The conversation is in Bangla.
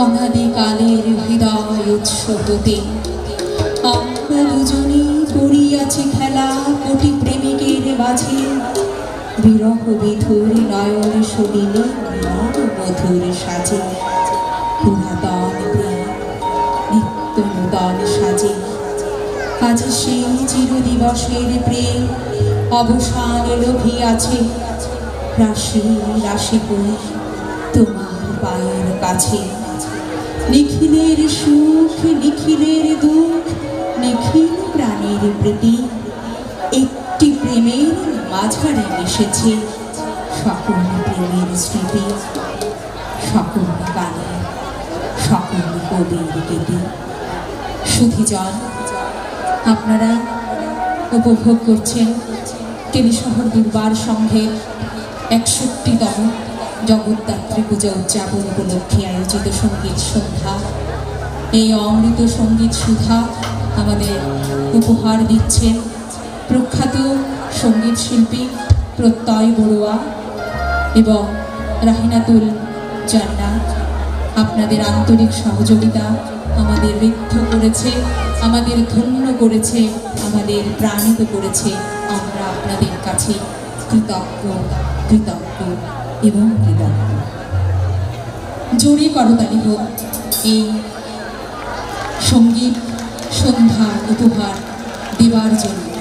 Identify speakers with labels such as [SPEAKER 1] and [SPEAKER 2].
[SPEAKER 1] অনাদিকালের হৃদয় উৎসতে আমরা দুজনে পড়িয়াছি খেলা, কোটি প্রেমিকের মাঝে। বিরহ বিধুর নয়ন সলিলে মধুর সাজে। পুরাতন প্রেম নিত্য নূতন সাজে। আজ সেই চিরদিবসের প্রেম, অবসান লোভিয়াছে রাশি রাশি করে তোমার পায়ের কাছে। নিখিলের সুখ, নিখিলের দুঃখ, নিখিল প্রাণীর প্রীতি। একটি প্রেমের মাঝারে মিশেছে সকল প্রেমের স্মৃতি। সকল গানের সকল কবির গীতি। সুধিজন, আপনারা উপভোগ করছেন টেলিশহর দুর্বার সংঘের একষট্টিতম জগদ্ধাত্রী পূজা উদযাপন উপলক্ষে আয়োজিত সংগীত সন্ধ্যা। এই অমৃত সংগীত সুধা আমাদের উপহার দিচ্ছেন প্রখ্যাত সংগীত শিল্পী প্রত্যয় বড়ুয়া এবং রাহিনাতুল জান্নাত। আপনাদের আন্তরিক সহযোগিতা আমাদের ঋদ্ধ করেছে, আমাদের ধন্য করেছে, আমাদের প্রাণিত করেছে। আমরা আপনাদের কাছে কৃতজ্ঞ কৃতজ্ঞ। এবং কৃতজ্ঞ জোরে করতালি হোক এই সংগীত সন্ধ্যা উপহার দেবার জন্য।